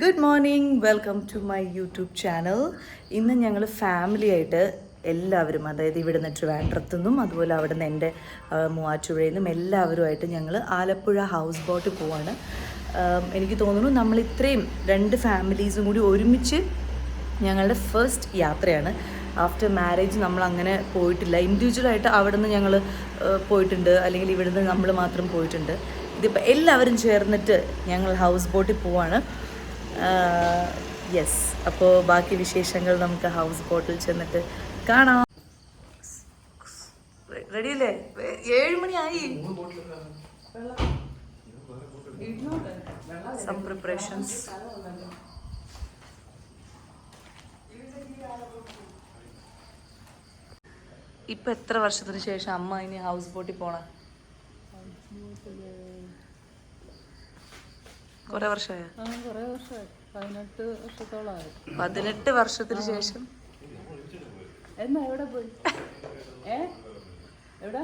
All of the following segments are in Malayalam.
Good morning welcome to my YouTube channel ഇന്ന് ഞങ്ങൾ ഫാമിലി ആയിട്ട് എല്ലാവരും അതായത് ഇവിടുന്ന് ട്രിവാൻഡ്രത്തു നിന്നും അതുപോലെ അവിടെ നിന്ന് എന്റെ മൂവാറ്റുപുഴയിൽ നിന്നും എല്ലാവരുമായിട്ട് ഞങ്ങൾ ആലപ്പുഴ ഹൗസ് ബോട്ട് പോവാണ് എനിക്ക് തോന്നുന്നു നമ്മൾ ഇത്രയും രണ്ട് ഫാമിലീസും കൂടി ഒരുമിച്ച് ഞങ്ങളുടെ ഫസ്റ്റ് യാത്രയാണ്. ആഫ്റ്റർ മാരേജ് നമ്മൾ അങ്ങനെ പോയിട്ടില്ല ഇൻഡിവിജ്വലായിട്ട് അവിടെ നിന്ന് ഞങ്ങൾ പോയിട്ടുണ്ട്. അല്ലെങ്കിൽ ഇവിടുന്ന് നമ്മൾ മാത്രം പോയിട്ടുണ്ട്. ഇതിപ്പോൾ എല്ലാവരും ചേർന്നിട്ട് ഞങ്ങൾ ഹൗസ് ബോട്ടിൽ പോവാണ്. യെസ് അപ്പോൾ ബാക്കി വിശേഷങ്ങൾ നമുക്ക് ഹൗസ് ബോട്ടിൽ ചെന്നിട്ട് കാണാം. റെഡി അല്ലേ വേ- ഏഴ് മണിയായി സം പ്രിപ്പറേഷൻസ് ഇപ്പൊ എത്ര വർഷത്തിന് ശേഷം അമ്മ ഇനി ഹൗസ് ബോട്ടിൽ പോണ? കുറെ വർഷമായ ആ കുറേ വർഷമായി പതിനെട്ട് വർഷത്തോളമായി പതിനെട്ട് വർഷത്തിന് ശേഷം? എന്നാ എവിടെ പോയി? ഏ? എവിടെ?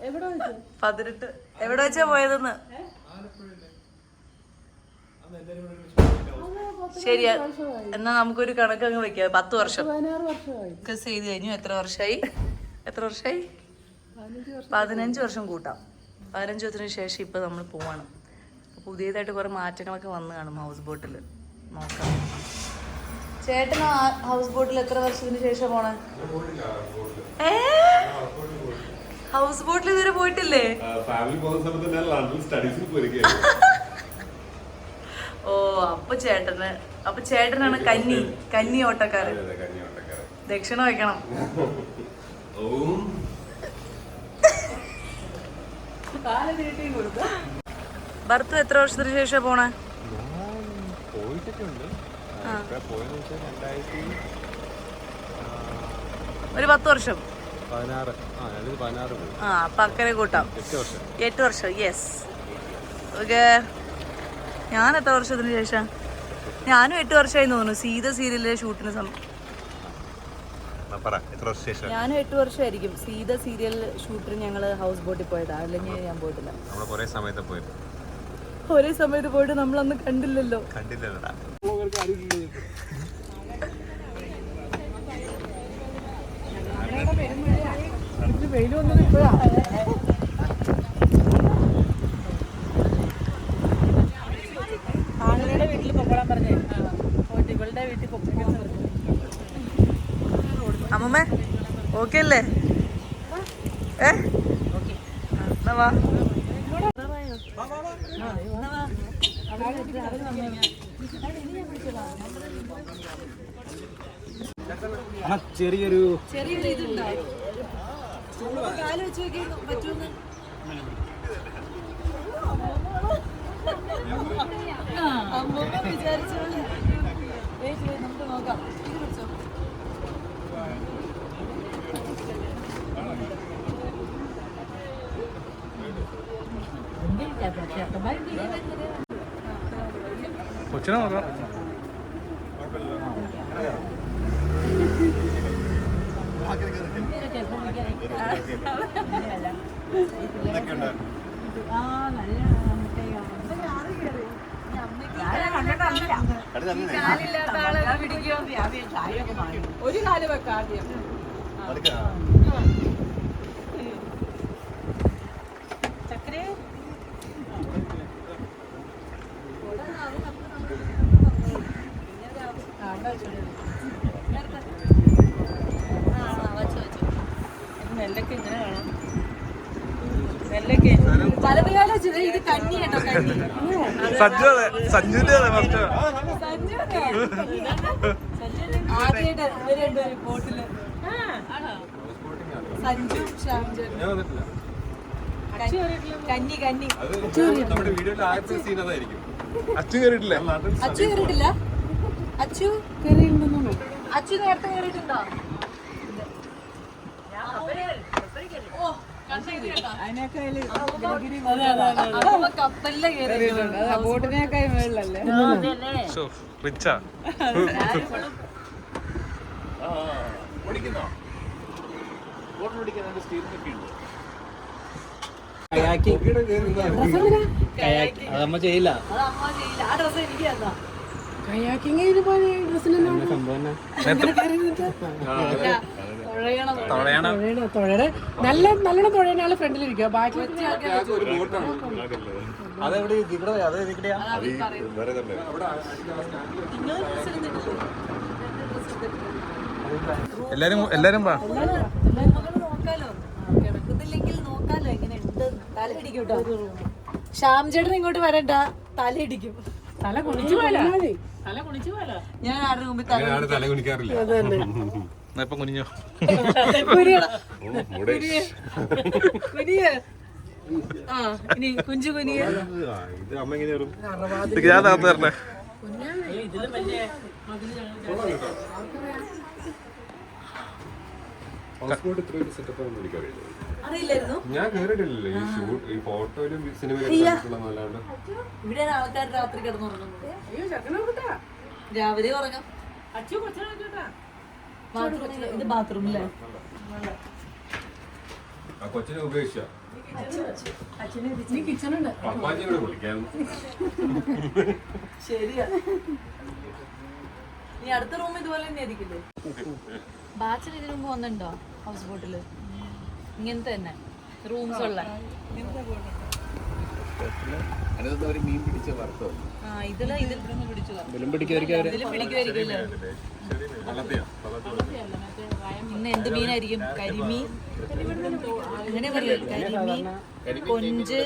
എവിടെ പതിനെട്ട്. എവിടെ വെച്ചാ പോയതെന്ന്? ശരിയാ. എന്നാ നമുക്കൊരു കണക്ക് അങ്ങ് വെക്കാം. പത്ത് വർഷം. പതിനാറ് വർഷമായി. കഴിഞ്ഞു എത്ര വർഷമായി എത്ര വർഷമായി പതിനഞ്ച് വർഷം കൂട്ടാം. പതിനഞ്ച് വർഷത്തിന് ശേഷം ഇപ്പോൾ നമ്മൾ പോവാണ്. പുതിയതായിട്ട് കുറേ മാറ്റങ്ങളൊക്കെ വന്നു കാണും ഹൗസ് ബോട്ടിൽ നോക്കാം. ചേട്ടൻ ഹൗസ് ബോട്ടിൽ എത്ര വർഷത്തിന് ശേഷം പോണേ? ഏ? ഹൗസ് ബോട്ടിൽ ഇതുവരെ പോയിട്ടില്ലേ? ഫാമിലി പോകുന്ന സമയത്ത് ഞാൻ ലണ്ടൻ സ്റ്റഡീസിന് പോയിരിക്കുകയാണ് ഓ അപ്പൊ ചേട്ടന് അപ്പൊ ചേട്ടനാണ് കന്നി കന്നി ഓട്ടക്കാരൻ. ദക്ഷിണ വെക്കണം ഓം ഭർത്ത എത്ര വർഷത്തിന് ശേഷം പോണേ? ഒരു പത്ത് വർഷം. ആ അപ്പൊ കൂട്ടാം. എട്ട് വർഷം. Yes okay. ഞാൻ എത്ര വർഷത്തിന് ശേഷം? ഞാനും എട്ട് വർഷമായി തോന്നുന്നു. സീത സീരിയലിലെ ഷൂട്ടിന് സമയം പറ എത്ര വർഷം ശേഷം? ഞാനും എട്ട് വർഷമായിരിക്കും. സീത സീരിയൽ ഷൂട്ടിന് ഞങ്ങൾ ഹൗസ് ബോട്ടിൽ പോയതാ. അല്ലെങ്കിൽ ഞാൻ പോയിട്ടില്ല. നമ്മൾ കുറെ സമയത്ത് പോയത്. ഒരേ സമയത്ത് പോയിട്ട് നമ്മളന്ന് കണ്ടില്ലല്ലോ. കണ്ടില്ലടാ വെയിൽ വന്നത് ഇപ്പോഴാ ആളുകളുടെ വീട്ടിൽ പൊക്കോളാൻ പറഞ്ഞേ പോയിട്ട് ഇവളുടെ വീട്ടിൽ പൊക്കോളാൻ പറഞ്ഞു അമ്മമ്മേ ഓക്കെ അല്ലേ? ഏ? വാ. ചെറിയൊരു ചെറിയൊരു ഇതുണ്ടോ കാൽ വെച്ച് നോക്കി പറ്റുമെന്ന് അമ്മമ്മ വിചാരിച്ചോളൂ നമുക്ക് നോക്കാം. കൊച്ചിനെ നോക്കാം ഒരു കാൽ വെക്കാം ആദ്യം സഞ്ജു അതെ സഞ്ജുവിന്റെ അതെ ഫസ്റ്റ് സഞ്ജു ശ്യാംജൻ കന്നി കന്നി. കയറിയിട്ടില്ലേ അച്ചു കയറിയിട്ടില്ല അച്ചു? കയറിയിട്ടുണ്ടെന്നു അച്ചു നേരത്തെ കയറിയിട്ടുണ്ടോ ഓ അതിനൊക്കെ അമ്മ കപ്പലിലെ കയറിയിട്ടുണ്ട് ബോട്ടിനേക്കാൾ മേളിലല്ലേ റിച്ചാ. ഓടിക്കുന്നോ ബോട്ട് ഓടിക്കാൻ സ്റ്റീറിംഗ് ഒക്കെ ഉണ്ട് ചെയ്യില്ല കയാക്കിങ് സംഭവം തുഴയണം നല്ല നല്ലോണം തുഴയണ ആൾ ഫ്രണ്ടിലിരിക്കുക ബാക്കി എല്ലാരും എല്ലാരും വാ. നോക്കാലോ. കിടക്കുന്നില്ലെങ്കിൽ നോക്കാലോ. എങ്ങനെ ഉണ്ട് തല ഇടിക്കും കേട്ടോ ശ്യാം ചേട്ടൻ ഇങ്ങോട്ട് വരണ്ട. തല ഇടിക്കും. തല കുണിച്ചു പോല തല കുണിച്ചു പോയാലോ ഞാൻ ആരുടെ മുമ്പിൽ തല കുണിക്കാറില്ല തല കുനിക്കാറില്ല എന്നാ ഇപ്പൊ കുനിഞ്ഞോ കുഞ്ചു കുനിയ. ഞാൻ താത്ത ഞാൻ കേറിയിട്ടില്ലല്ലോ. ഈ ഷൂട്ട് ഈ ഫോട്ടോയിലും സിനിമയിലും ഇവിടെ ആൾക്കാർ രാത്രി കിടന്നുറങ്ങുന്നത് രാവിലെ ഉറങ്ങാം. അച്ഛൻ കൊച്ചിനെ കേട്ടാ ഇത് ബാത്റൂമില്ലേ കൊച്ചിനെ കുളിക്കാൻ ശരിയാ. നീ അടുത്ത റൂം ഇതുപോലെ തന്നെ ആയിരിക്കില്ലേ ബാച്ചിൽ ഇതിനു മുമ്പ് വന്നിട്ടുണ്ടോ ഹൗസ് ബോട്ടിൽ ഇങ്ങനത്തെ തന്നെ. റൂംസ് ഉള്ള. ഇതിൽ പിടിച്ചു അവർ ഇതിലും ഇന്ന് എന്ത് മീനായിരിക്കും? കരിമീൻ? അങ്ങനെ പറയൂ. കരിമീൻ കൊഞ്ച്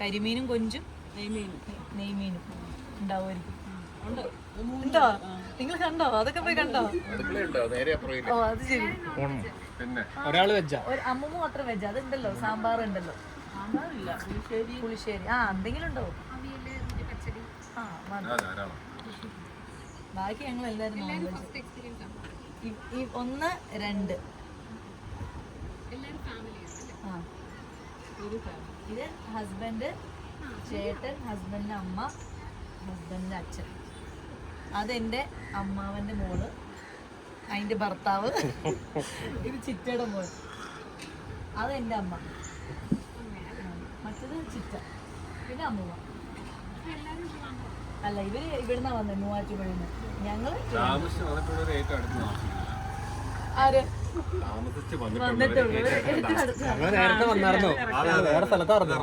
കരിമീനും കൊഞ്ചും നെയ്മീനും. നെയ്മീനും ഉണ്ടാവുമായിരിക്കും. ഉണ്ടോ? നിങ്ങൾ കണ്ടോ? അതൊക്കെ പോയി കണ്ടോ? ഓ അത് ശരി. പിന്നെ ഒരാൾ വെച്ചാ ഒരു അമ്മമ്മ മാത്രം വെജ് അതുണ്ടല്ലോ സാമ്പാർ ഉണ്ടല്ലോ പുളിശ്ശേരി. പുളിശ്ശേരി. ആ എന്തെങ്കിലും ഉണ്ടോ ആ ബാക്കി ഞങ്ങൾ എല്ലാവരും ഈ ഒന്ന് രണ്ട്. ആ. ഇത് ഹസ്ബൻഡ് ചേട്ടൻ ഹസ്ബൻഡിന്റെ അമ്മ ഹസ്ബൻഡിന്റെ അച്ഛൻ. അതെന്റെ അമ്മാവന്റെ മോൾ അതിന്റെ ഭർത്താവ്. ഇത് ചിറ്റയുടെ മോൾ. അതെന്റെ അമ്മ. മറ്റത് ചിറ്റ. പിന്നെ അമ്മൂമ്മ. അല്ല ഇവർ ഇവിടുന്നാ വന്നത് മൂവാറ്റുപുഴന്ന് ഞങ്ങൾ ആര്? താമസിച്ച് നേരത്തെ വന്നായിരുന്നോ. വേറെ സ്ഥലത്തായിരുന്നു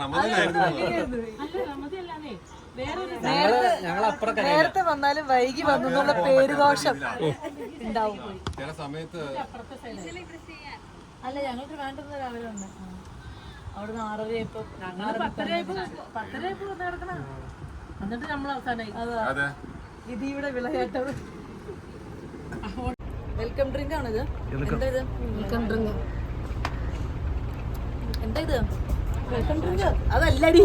നേരത്തെ വന്നാലും വൈകി വന്നു വന്നുള്ള പേരുദോഷം ഉണ്ടാവും. ചില സമയത്ത് അല്ല ഞങ്ങൾക്ക് വേണ്ടത് രാവിലെ വന്ന്. പത്തരയായപ്പോ പത്തരയായപ്പോ വന്ന് കിടക്കണ എന്നിട്ട് നമ്മൾ അവസാനമായി അതാ. അതെ. ഇത് ഇവിടെ വിളയാട്ടത് വെൽക്കം ഡ്രിങ്ക് ആണിത് എന്താ ഇത്? വെൽക്കം ഡ്രിങ്ക് എന്താ ഇത്? വെൽക്കം ഡ്രിങ്ക് അതല്ലടി.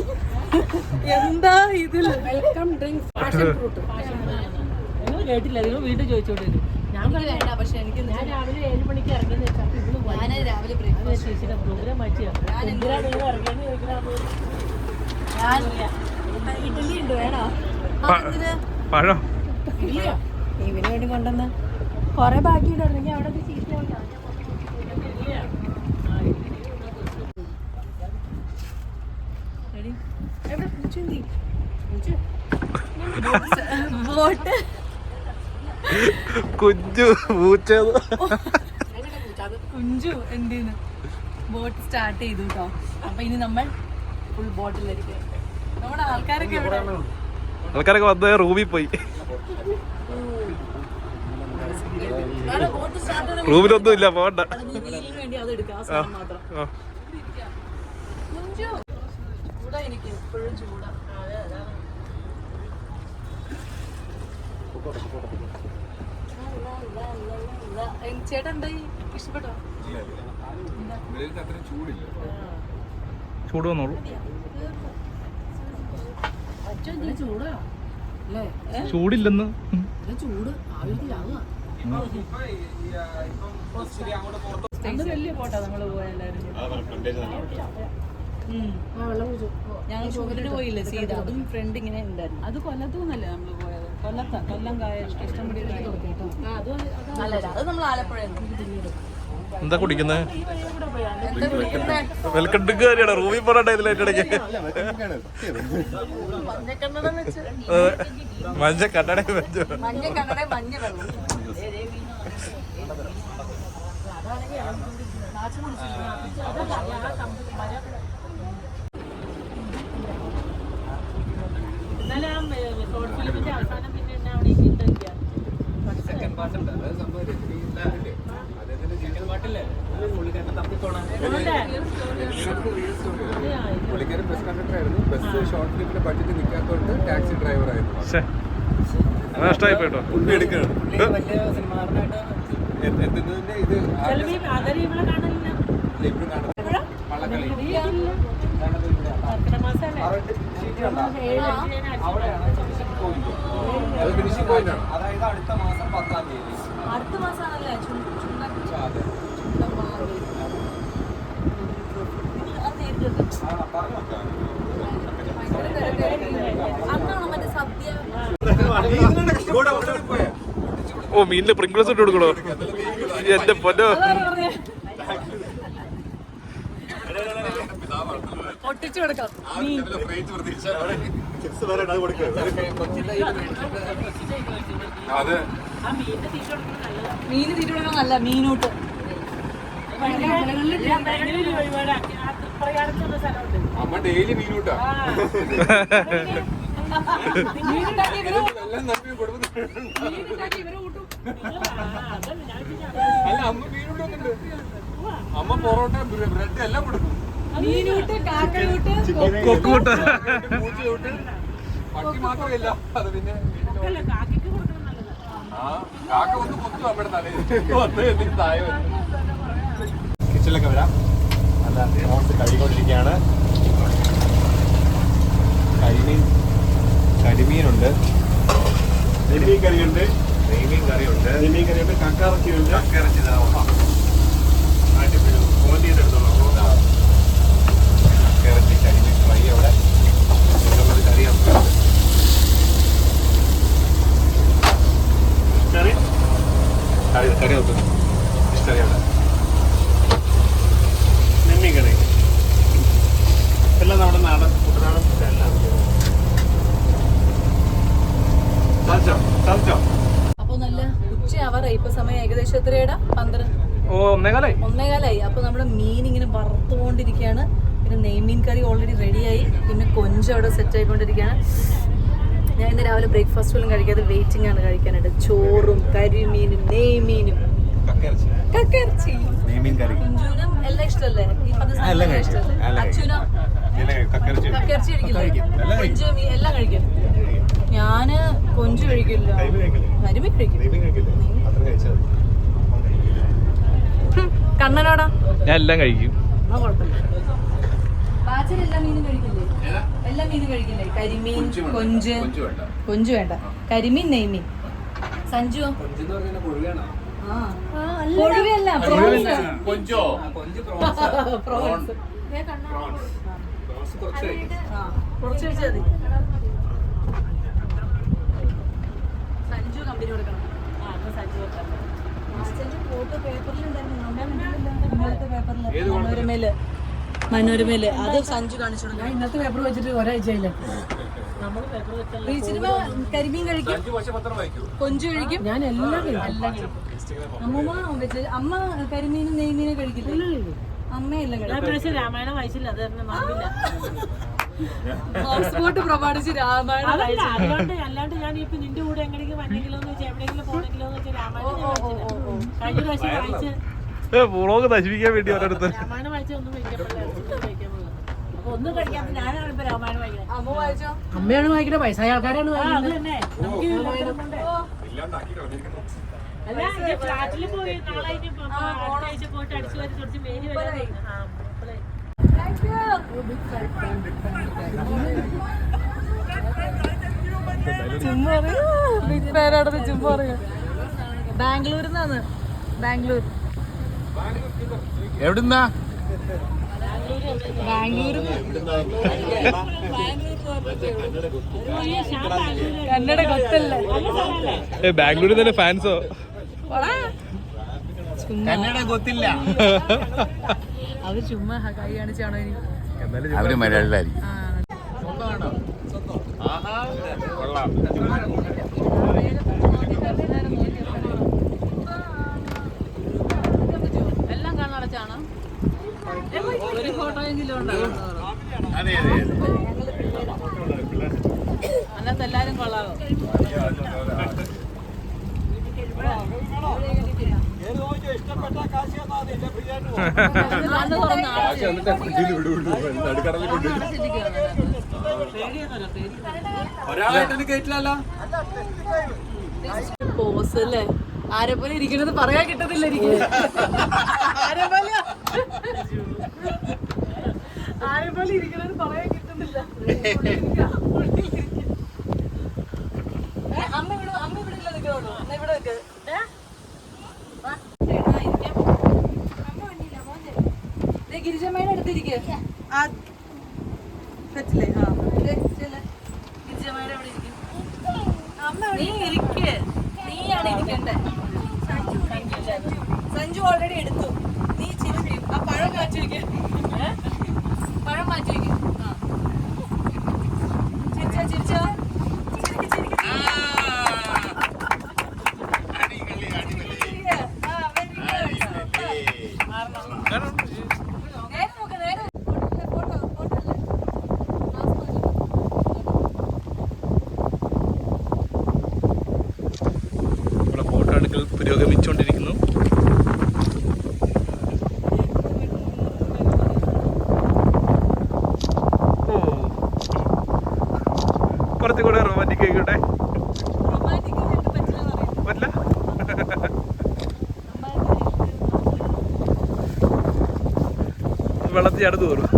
എന്താ ഇതിൽ വെൽക്കം ഡ്രിങ്ക് പാഷൻ ഫ്രൂട്ട് നിങ്ങൾ കേട്ടില്ല. നിങ്ങൾ വീട്ടിൽ ചോദിച്ചോണ്ട് പറഞ്ഞു വേണ്ട പക്ഷെ എനിക്ക് ഞാൻ രാവിലെ ഏഴ് മണിക്ക് ഇവൾ ഞാൻ രാവിലെ ബ്രേക്ക്ഫാസ്റ്റ് പ്രോഗ്രാം ഞാൻ ഇഡ്ഡലി ഉണ്ട് വേണോ? പഴം. ഇവന് വേണ്ടി കൊണ്ടുവന്ന് കൊറേ ബാക്കി ഉണ്ടായിരുന്നെങ്കിൽ അവിടെ പോയി. ചീത്ത ബോട്ട് കുഞ്ഞു പൂച്ചത്. കുഞ്ചു എന്തിന് ബോട്ട് സ്റ്റാർട്ട് ചെയ്തു കേട്ടോ അപ്പൊ ഇനി നമ്മൾ ഫുൾ ബോട്ടിലായിരിക്കും നമ്മുടെ ആൾക്കാരൊക്കെ ഇവിടെ ആൾക്കാരൊക്കെ വന്ന് റൂമിൽ പോയി. റൂമിലൊന്നും ഇല്ല പോണ്ട. കുഞ്ചു. ചൂടാ ചൂടാ എന്തായി ഇഷ്ടപ്പെട്ടോ വന്നോളൂ ചൂടില്ലെന്ന് ചൂട് വലിയ പോട്ടാ നമ്മൾ ഞങ്ങൾ പോയില്ലേ? സീത. അതും ഫ്രണ്ട് ഇങ്ങനെ ഉണ്ടായിരുന്നു. അത് കൊല്ലത്തു നിന്നല്ലേ നമ്മൾ പോയത്? കൊല്ലത്ത കൊല്ലം അത് നമ്മൾ ആലപ്പുഴ എന്താ കുടിക്കുന്നത് വെൽക്കം റൂമി റൂമിൽ പോരാട്ടെ ഇതിലേക്ക് മഞ്ഞ കണ്ണട വെച്ചു മഞ്ഞ കണ്ണട മഞ്ഞ വെള്ളം. ഇന്നലെ ആ ഷോർട്ട് ഫിലിമിന്റെ അവസാനം പുള്ളിക്കാരൻ ബസ് കണ്ടക്ടർ ആയിരുന്നു. ബസ് ഷോർട്ട് ഫിലിമിന്റെ ബഡ്ജറ്റ് നിൽക്കാത്തതുകൊണ്ട് ടാക്സി ഡ്രൈവർ ആയിരുന്നു. നഷ്ടമായി പോയിട്ടോ പുള്ളി വലിയ സിനിമ നടനായിട്ട് എ- എത്തുന്നതിന്റെ ഇത് ഇവിടെ കാണുന്നത് വള്ളക്കളി കർക്കിടക അത് ഫിനിഷിംഗ് പോയിന്റ് ആണ്. അതായത് അടുത്ത മാസം പത്താം തീയതി. അടുത്ത മാസമാണല്ലേ ഓ മീനിൽ പ്രിംഗിൾസ് ഇട്ട് കൊടുക്കണോ? എന്റെ പൊന്നോ. ഒട്ടിച്ചു കൊടുക്കാം. കൊച്ചിയിലെ ഈ അതെ ആ മീൻ തീറ്റ കൊടുക്കുന്നത് മീന് തിരുവനന്തപുരം നല്ല മീനൂട്ട്. അമ്മ ഡെയിലി മീനൂട്ടാ. അല്ല അമ്മ മീനൂട്ടൊന്നുണ്ട്. അമ്മ പൊറോട്ട ബ്രെഡ് എല്ലാം കൊടുക്കും. മീനൂട്ട് കാക്കയൂട്ട് കൊക്കൂട്ട. പൂച്ചയൂട്ട് പട്ടി മാത്രമില്ല. അത് പിന്നെ അല്ല കാക്കിക്ക് കൊടുക്കണം നല്ലതാ. ആ കാക്ക വന്ന് കൊത്തു അമ്മയുടെ തലയിൽ വന്ന് എന്നിട്ട് താഴെ വരും. കിച്ചണിലൊക്കെ വരാം. നല്ല മോസ് കഴുകിക്കൊണ്ടിരിക്കുകയാണ് കരിമീൻ കരിമീനുണ്ട്. നെയ്മീൻ കറിയുണ്ട്. നെയ്മീൻ കറിയുണ്ട്. നെയ്മീൻ കറിയുണ്ട്. കക്കറച്ചിയുണ്ട് കക്കറച്ചി കക്കറച്ചി കരിമീൻ ഫ്രൈ അവിടെ ഇതുള്ളത് കറി നമുക്കുണ്ട് കറി കറി കറി നോക്കുന്നു ഇഷ്ടറി അവിടെ നെമ്മീൻ കറി എല്ലാം നമ്മുടെ നാടൻ കുട്ടനാടൻ എല്ലാം സാധിച്ചോ സാധിച്ചോ അപ്പൊ നല്ല ഉച്ചയാവാറായി ഇപ്പൊ സമയം ഏകദേശം എത്രയാടാ പന്ത്രണ്ട് ഓ ഒന്നേകാലായി ഒന്നേകാലായി അപ്പൊ നമ്മുടെ മീൻ ഇങ്ങനെ വറുത്തുകൊണ്ടിരിക്കുകയാണ് പിന്നെ നെയ്മീൻ കറി ഓൾറെഡി റെഡിയായി പിന്നെ കൊഞ്ച് അവിടെ സെറ്റ് ആയിക്കൊണ്ടിരിക്കുകയാണ് ഞാൻ ഇന്ന് രാവിലെ ബ്രേക്ക്ഫാസ്റ്റ് പോലും കഴിക്കാതെ വെയിറ്റിംഗ് ആണ് കഴിക്കാനായിട്ട്. ചോറും കരിമീനും നെയ്മീനും. കക്കയിറച്ചി. എല്ലാം ഈ എല്ലാം. അച്ഛനോ? കക്കയിറച്ചി കഴിക്കില്ലേ? കൊഞ്ച് കഴിക്കും. ഞാൻ കൊഞ്ച് കഴിക്കില്ല. കരിമീൻ കഴിക്കും. കണ്ണനോടാ? ഞാൻ എല്ലാം കഴിക്കും. എന്നാ കുഴപ്പമില്ല. ബാച്ചർ എല്ലാ മീനും കഴിക്കില്ലേ? എല്ലാ മീനും കഴിക്കില്ലേ? കരിമീൻ കൊഞ്ച് കൊഞ്ച് വേണ്ട. കൊഞ്ച് വേണ്ട. കരിമീൻ നെയ്മീൻ. സഞ്ജു? കൊഞ്ചെന്ന് പറഞ്ഞാൽ ആ. കൊഴുവയല്ല പ്രോൺസ്. കൊഞ്ചോ? ആ കൊഞ്ച് പ്രോൺസ്. പ്രോൺസ്. പ്രോൺസ്. കുറച്ച് കഴിച്ചാൽ മതി. സഞ്ജു കമ്പനി കൊടുക്കണം. ആ സഞ്ജു കൊടുക്കണം ഫോട്ടോ പേപ്പറിലുണ്ടായിരുന്നു. നമ്മുടെ പേപ്പറിൽ മനോരമയിൽ. അത് സഞ്ജു കാണിച്ചു ഞാൻ ഇന്നത്തെ പേപ്പർ വെച്ചിട്ട് ഒരാഴ്ചയില്ല കരിമീൻ കഴിക്കും. കൊഞ്ചു കഴിക്കും. ഞാൻ എല്ലാം കഴിക്കും. അമ്മൂമ്മ വെച്ച് അമ്മ കരിമീനും നെയ്മീനും കഴിക്കില്ല? അമ്മയെല്ലാം കഴിക്കും. രാമായണം വായിച്ചില്ല. അത് കാരണം മറന്നില്ല ഹോട്ട്സ്പോട്ട് പ്രമാണിച്ച് രാമായണം അതല്ല അതുകൊണ്ട് അല്ലാണ്ട് ഞാൻ ഇപ്പൊ നിന്റെ കൂടെ എങ്ങനെയെങ്കിലും വന്നെങ്കിലോ എന്ന് വെച്ചാൽ എവിടെയെങ്കിലും പോണെങ്കിലോ എന്ന് വെച്ചാൽ രാമായണം കഴിഞ്ഞ പ്രാവശ്യം വായിച്ച് വ്ളോഗ് നശിപ്പിക്കാൻ വേണ്ടി ഒരിടത്ത്. രാമായണം വായിച്ച ഒന്നും പാടില്ല കഴിക്കാൻ പാടില്ല അപ്പൊ ഒന്നും കഴിക്കാത്ത ഞാനാണ് ഇപ്പൊ രാമായണം വായിക്കുന്നത് അമ്മ വായിച്ചോ? അമ്മയാണ് വായിക്കുന്നത് വയസ്സായ ആൾക്കാരാണ് അല്ല ഈ ഫ്ലാറ്റിൽ പോയി നാളെ ഇനി ഇപ്പൊ അടുത്ത ആഴ്ച പോയിട്ട് അടിച്ചു വരി കുറച്ച് മേനി വരാൻ ആ മുപ്പതായി. ചുമ്മാ ബിഗ് ഫാനാണെന്ന് ചുമ്മാ പറയാ ബാംഗ്ലൂരിൽ നിന്നാണ്. ബാംഗ്ലൂർ. എവിടുന്നാ? ബാംഗ്ലൂർ കന്നഡ ഗൊത്തല്ലേ ബാംഗ്ലൂരിൽ തന്നെ ഫാൻസോ? കന്നഡ ഗൊത്തില്ല അവർ ചുമ്മാ കൈ കാണിച്ചാണോ ഇനി അവർ മലയാളിലായിരിക്കും കൊള്ളാം. അന്നത്തെ എല്ലാരും കൊള്ളാവോ? പോസ് അല്ലേ ആരെ പോലെ ഇരിക്കണത് പറയാൻ കിട്ടത്തില്ല എനിക്ക് ആരെ പോലെ ആരെ പോലെ ഇരിക്കണത് പറയാൻ കിട്ടുന്നില്ല ഏ, അമ്മ ഇവിടെ അമ്മ ഇവിടെ ഇല്ല അമ്മ ഇവിടെ നിൽക്ക്. ഗിരിജമ്മയുടെ അടുത്തിരിക്കുക ആ പറ്റില്ലേ ആ ദേ, ചെല്ല്. ഗിരിജമ്മയുടെ അവിടെ ഇരിക്കും നീ ഇരിക്ക് നീയാണ് ഇരിക്കണ്ടേ സഞ്ജു ഓൾറെഡി എടുത്തു നീ ചിരിക്കും ആ പഴം മാറ്റി വെക്ക് ഏ? പഴം മാറ്റി വെക്ക് ആ ചിരിച്ചോ ചിരിച്ചോ ചിരിക്ക് ചിരിക്ക് ചിരിക്ക്. ആ, very good. നേരെ നോക്ക്, നേരെ. ഫോട്ടോ, ഫോട്ടോ അല്ലേ? ഗ്ലാസ് മാറ്റി. നമ്മുടെ ഫോട്ടോ എടുക്കൽ പുരോഗമിച്ചുകൊണ്ടിരിക്കുന്നു ഓ. കുറച്ചുകൂടെ റൊമാന്റിക് ആയിക്കോട്ടെ. പറ്റില്ല? വെള്ളത്തിൽ അടുത്ത് തോറും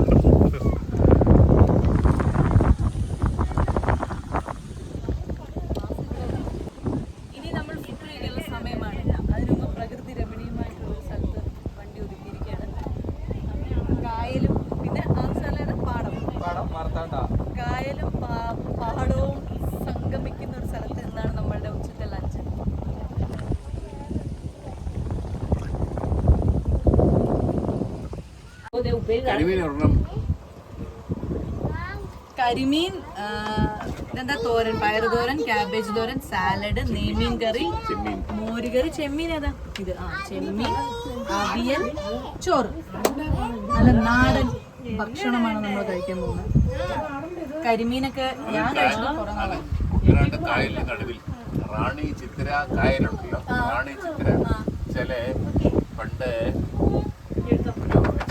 കരിമീൻ ഇതെന്താ തോരൻ പയർ തോരൻ ക്യാബേജ് തോരൻ സാലഡ് നെയ്മീൻ കറി മോരുകറി ചെമ്മീൻ ഏതാ ഇത് ആ ചെമ്മീൻ അവിയൽ ചോറ് നല്ല നാടൻ ഭക്ഷണമാണ് നമ്മൾ കഴിക്കാൻ പോകുന്നത്. കരിമീനൊക്കെ ഞാൻ കഴിച്ചത്. ഏതാണ്ട് റാണി ചിത്ര കായലുണ്ടല്ലോ. റാണി ചിത്ര ചില പണ്ട് ഒരു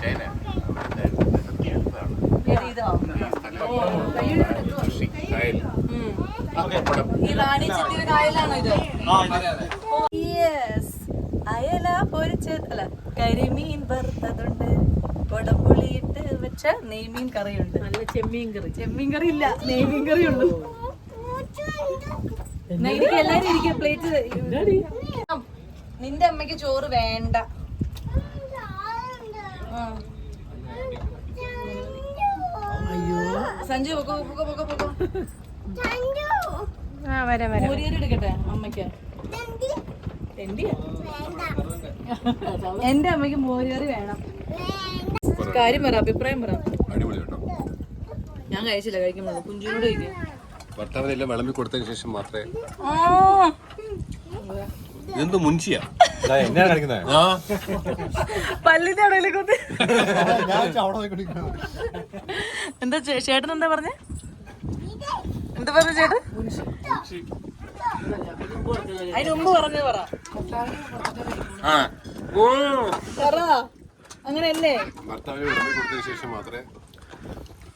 ചൈന അവിടുത്തെ നികത്തി എടുത്തതാണ് ഏത് ഇതോ ഈ സ്ഥലം കൃഷി കായൽ അയല പൊരിച്ചത് അല്ല കരിമീൻ വറുത്തതുണ്ട്. കൊടംപുളിയിട്ട് വെച്ച നെയ്മീൻ കറിയുണ്ട്. നല്ല ചെമ്മീൻ കറി. ചെമ്മീൻ കറി ഇല്ല നെയ്മീൻ കറി എന്നാ എല്ലാരും ഇരിക്കുക പ്ലേറ്റ് നിന്റെ അമ്മയ്ക്ക് ചോറ് വേണ്ട. ആ. അയ്യോ. സഞ്ജു പൊക്കോ പൊക്കോ പൊക്കോ പൊക്കോ. മോരിയരി എടുക്കട്ടെ അമ്മയ്ക്ക്? എന്റെ അമ്മയ്ക്ക് മോരുകറി വേണം. കാര്യം പറ അഭിപ്രായം പറ. അടിപൊളി കേട്ടോ. ഞാൻ കഴിച്ചില്ല കഴിക്കുമ്പോൾ കുഞ്ചിനോട് കഴിക്കും. ഭർത്താവിനെല്ലാം വിളമ്പി കൊടുത്തതിന് ശേഷം മാത്രമേ ആ. ഇതെന്ത് മുൻഷിയാ പല്ലിന്റെ ഒന്ന് എന്താ ചേ- ചേട്ടൻ എന്താ പറഞ്ഞേ? എന്താ പറഞ്ഞ ചേട്ടൻ? അതിന് മുമ്പ് പറഞ്ഞു പറ. ആ. ഓ. പറ. അങ്ങനെയല്ലേ? ഭർത്താവിനെ വിളമ്പി കൊടുത്തതിന് ശേഷം മാത്രമേ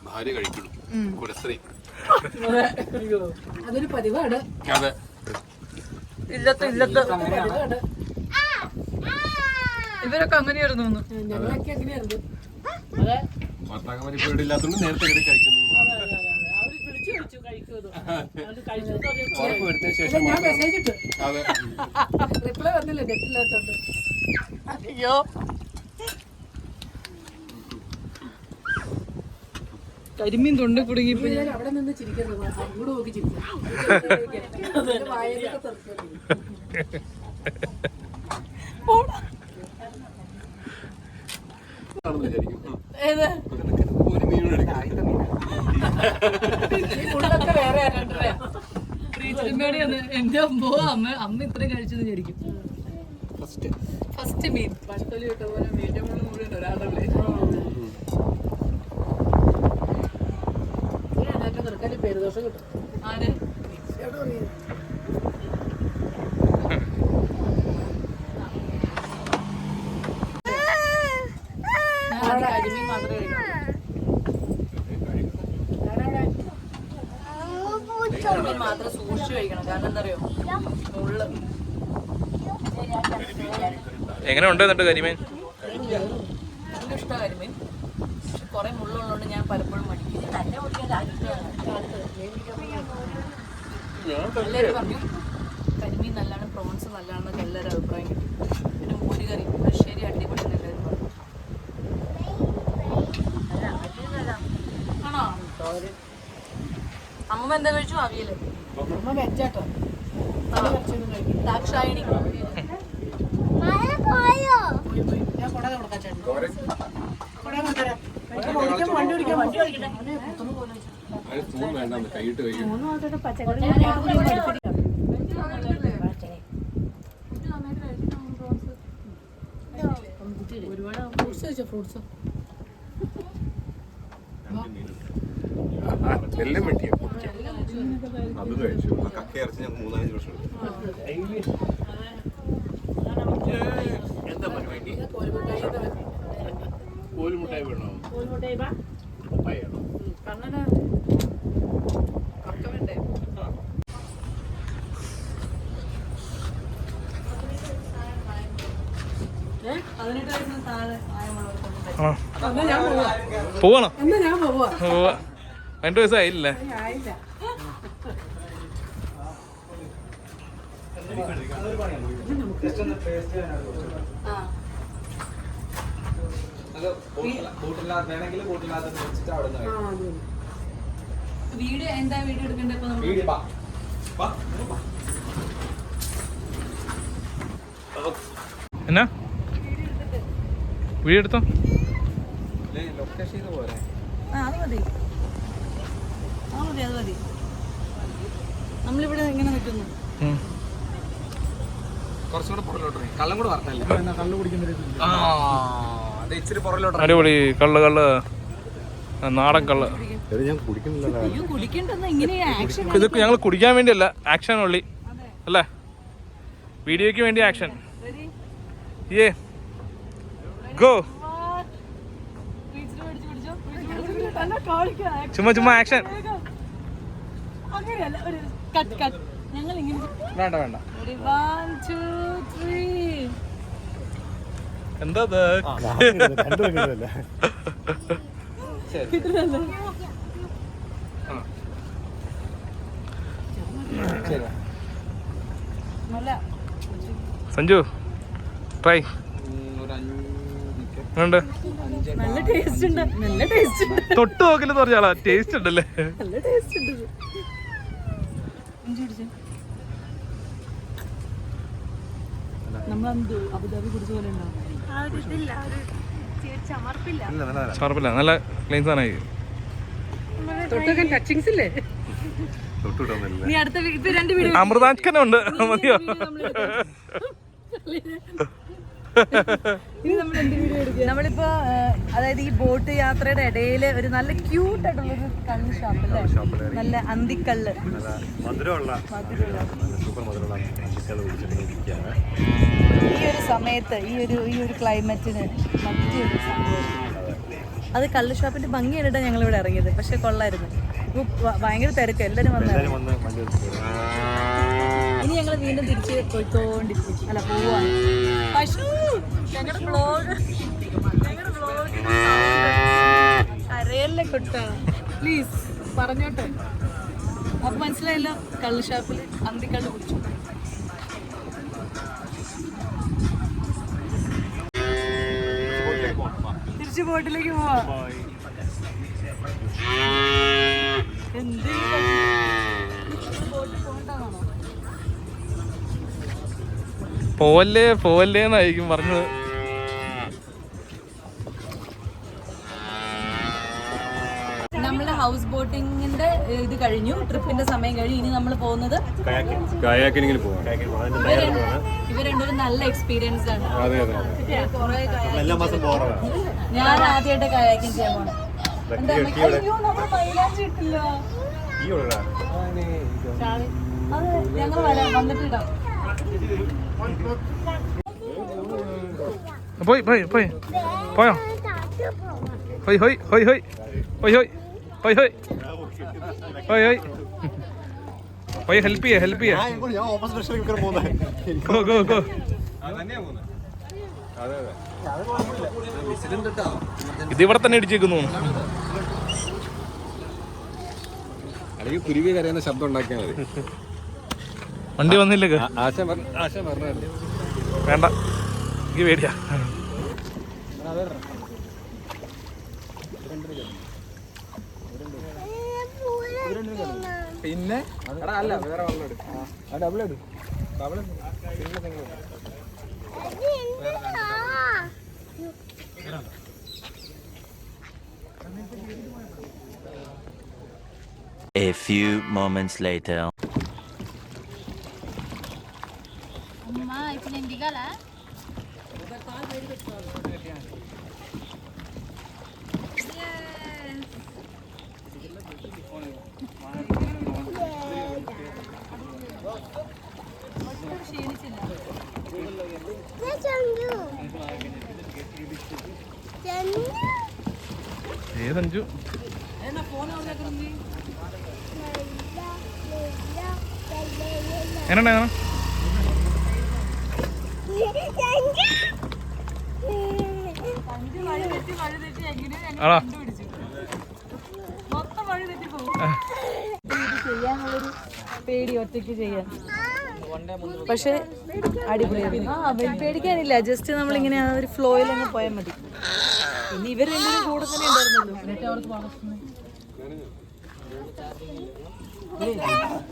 ഭാര്യ കഴിക്കുള്ളൂ. ഒരു സ്ത്രീ അതൊരു പതിവാണ് അതെ. ഇല്ലത്ത് ഇല്ലത്ത്. ഇവരൊക്കെ അങ്ങനെയായിരുന്നു ഞങ്ങളൊക്കെ അങ്ങനെയായിരുന്നു. ഭർത്താക്കന്മാർ ഇപ്പോൾ ഇവിടെ ഇല്ലാത്തതുകൊണ്ട് നേരത്തെ കയറി കഴിക്കുന്നു. അവർ വിളിച്ചു വിളിച്ചു കഴിക്കുമത് അത് കഴിച്ചു ഉറപ്പ് വരുത്തിയ ശേഷം ഞാൻ മാത്രം മെസ്സേജ് ഇട്ടു അതെ റിപ്ലൈ വന്നില്ല നെറ്റില്ലാത്തോണ്ട് അയ്യോ കരിമീൻ തൊണ്ട കുടുങ്ങി ഞാൻ അവിടെ നിന്ന് എന്റെ അമ്മോ അമ്മ അമ്മ ഇത്ര കഴിച്ചെന്ന് വിചാരിക്കും. ഫസ്റ്റ് ഫസ്റ്റ് മീൻ. പട്ടൊലി ഇട്ട പോലെ മീന്റെ മുകളിൽ മുഴുവൻ ഒരാളുടെ പേരുദോഷം കിട്ടും. കരിമീൻ മാത്രമേ കരിമീൻ മാത്രം സൂക്ഷിച്ചു കഴിക്കണം. കാരണം എന്താ അറിയോ മുള്ള്. എങ്ങനെ ഉണ്ട് എന്നിട്ട് കരിമീൻ? ഇഷ്ടമാണ് കരിമീൻ. പക്ഷെ കുറെ മുള്ളുള്ളതുകൊണ്ട് ഞാൻ പലപ്പോഴും മടിക്കും. എല്ലാവരും പറഞ്ഞു കരിമീൻ നല്ലതാണ് പ്രോൺസ് നല്ലതാണെന്നൊക്കെ എല്ലാവരും അഭിപ്രായം കിട്ടി. പിന്നെ മോര് കറി ശരി അടിപൊളി എന്ന് എല്ലാവരും പറഞ്ഞു. ആണോ? അമ്മ എന്താ കഴിച്ചു? അവിയൽ. അമ്മ വെച്ചാട്ടോ. ദാക്ഷായണി. ഞാൻ കുട കൊടുക്കാൻ ചേട്ടൻ കുട കൊണ്ടുവരാം. ഓടിക്കാൻ വണ്ടി ഓടിക്കാൻ വണ്ടി അതിന് സ്പൂൺ വേണ്ട കൈയിട്ട് കഴിക്കും ഫ്രൂട്ട്സ് ഫ്രൂട്ട്സ് എല്ലാം വെട്ടിയോ അത് കഴിച്ചു കക്ക ഇറച്ചി ഞങ്ങൾക്ക് മൂന്നാലഞ്ച് വർഷം എടുത്തു എന്താ വേണ്ടി കോലുമുട്ടായി വേണോ പപ്പായാണോ കണ്ണന് കക്ക വേണ്ടേ പതിനെട്ട് വയസ്സിന് താഴെ പ്രായമുള്ളവർക്കൊന്നും ആ പോവാണോ. രണ്ടു പോവാ വയസ്സായില്ലേ എന്താ എടുക്കണ്ടേ എന്നാ? വീഡിയോ എടുത്തോ? പോരെ ആ അത് മതി. ആ മതി അത് നമ്മളിവിടെ നിൽക്കുന്നു. അടിപൊളി കള്ള് കള്ള്. നാടൻ കള്ള്. ഇതൊക്കെ ഞങ്ങൾ കുടിക്കാൻ വേണ്ടിയല്ല ആക്ഷൻ ഉള്ളി അല്ലേ? വീഡിയോയ്ക്ക് വേണ്ടി ആക്ഷൻ ഏ ഗോ ചുമ്മാ ചുമ്മാ ആക്ഷൻ അങ്ങനെയല്ല ഒരു കട്ട് കട്ട് ഞങ്ങൾ ഇങ്ങനെ വേണ്ട വേണ്ട. ഒരു വൺ ടു ത്രീ എന്താ ശരി സഞ്ജു ട്രൈ ഒരു അഞ്ച് ഉണ്ട് നല്ല ടേസ്റ്റ് ഉണ്ട് നല്ല ടേസ്റ്റ് ഉണ്ട് തൊട്ട് നോക്കില്ല പറഞ്ഞാളാ ടേസ്റ്റ് ഉണ്ടല്ലേ? ഷാർപ്പില്ല നല്ല ക്ലീൻ സാധനമായി ഉണ്ട് മതിയോ? നമ്മളിപ്പോ അതായത് ഈ ബോട്ട് യാത്രയുടെ ഇടയിൽ ഒരു നല്ല ക്യൂട്ട് ആയിട്ടുള്ള ഒരു കള്ള് ഷാപ്പല്ലേ നല്ല അന്തിക്കള്ള്. മധുരമുള്ള സൂപ്പർ മധുരമുള്ള ഈ ഒരു സമയത്ത് ഈ ഒരു ഈ ഒരു ക്ലൈമറ്റിന് മറ്റൊരു അത് കള്ള് ഷോപ്പിന്റെ ഭംഗി ഞങ്ങൾ ഇവിടെ ഇറങ്ങിയത്. പക്ഷെ കൊള്ളായിരുന്നു. ഇപ്പൊ ഭയങ്കര തിരക്ക്. എല്ലാരും വന്നു ഇനി ഞങ്ങൾ വീണ്ടും തിരിച്ച് പോയിക്കോണ്ടിരിക്കും. അല്ല പോവാണ്. കൊട്ട പ്ലീസ് പറഞ്ഞോട്ടെ. അപ്പൊ മനസ്സിലായല്ലോ? കള്ള് ഷാപ്പിൽ അന്തിക്കള്ള് കുടിച്ചു. തിരിച്ചു ബോട്ടിലേക്ക് പോവാ. പോവല്ലേ പോവല്ലേ എന്നായിരിക്കും പറഞ്ഞത്. നമ്മൾ പോകുന്നത്? കായാക്കിനിങ്ങനെ പോവാം ഇവർ രണ്ടൊരു നല്ല എക്സ്പീരിയൻസ് ആണ്. അതെ അതെ. കുറേ kayaking എല്ലാ മാസം പോകാറാണ് ഞാൻ ആദ്യമായിട്ട് കയാക്കിങ് ചെയ്യാൻ ഞങ്ങൾ വരാം. വന്നിട്ട് ഇടാം. പോയി പോയി പോയി. പോയോ? ഹൊയ് ഹൊയ് ഹൊയ് ഹൊയ്. ഹൊയ് ഹൊയ്. ഹൊയ് ഹൊയ്. ഹൊയ് ഹോയ്. ഹോയ് ഹെൽപ്പ് ചെയ്യാ ഹെൽപ്പ് ചെയ്യാ. Go go go. ഇത് ഇവിടെ തന്നെ ഇടിച്ചേക്കുന്നു അല്ലെങ്കിൽ കുരുവി കരയുന്ന ശബ്ദം ഉണ്ടാക്കിയാൽ മതി. വണ്ടി വന്നില്ലേ ആശ പറഞ്ഞ ആശ പറഞ്ഞു വേണ്ട. എനിക്ക് പേടിയാ. പിന്നെ? അല്ല വേറെ വെള്ളം എടുക്കും. Double A few moments later. പേടി ഒറ്റയ്ക്ക് ചെയ്യാൻ. പക്ഷെ അടിപൊളിയായിരുന്നു ആ പേടിക്കാനില്ല. ജസ്റ്റ് നമ്മളിങ്ങനെ ആ ഒരു ഫ്ലോയിൽ അങ്ങ് പോയാൽ മതി. പിന്നെ ഇവർ രണ്ടുപേരും കൂടെ തന്നെ ഉണ്ടായിരുന്നല്ലോ.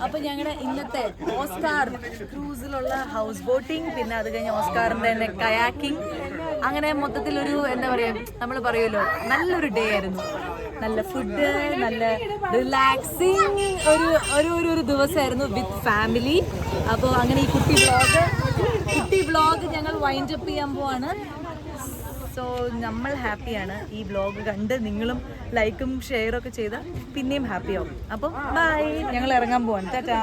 അപ്പൊ ഞങ്ങളുടെ ഇന്നത്തെ ഓസ്കാർ ക്രൂസിലുള്ള ഹൗസ് ബോട്ടിംഗ് പിന്നെ അത് കഴിഞ്ഞ് ഓസ്കാറിന്റെ തന്നെ കയാക്കിംഗ്. അങ്ങനെ മൊത്തത്തിൽ ഒരു എന്താ പറയാ നമ്മൾ പറയുമല്ലോ നല്ലൊരു ഡേ ആയിരുന്നു. നല്ല ഫുഡ് നല്ല റിലാക്സിങ് ഒരു ഒരു ഒരു ഒരു ദിവസമായിരുന്നു വിത്ത് ഫാമിലി അപ്പോൾ അങ്ങനെ ഈ കുട്ടി ബ്ലോഗ് കുട്ടി ബ്ലോഗ് ഞങ്ങൾ വൈൻഡ് അപ്പ് ചെയ്യാൻ പോവാണ്. സോ നമ്മൾ ഹാപ്പിയാണ് ഈ ബ്ലോഗ് കണ്ട് നിങ്ങളും ലൈക്കും ഷെയറും ഒക്കെ ചെയ്താൽ പിന്നെയും ഹാപ്പിയാവും അപ്പം ബൈ ഞങ്ങൾ ഇറങ്ങാൻ പോവാണ്. ടാറ്റാ.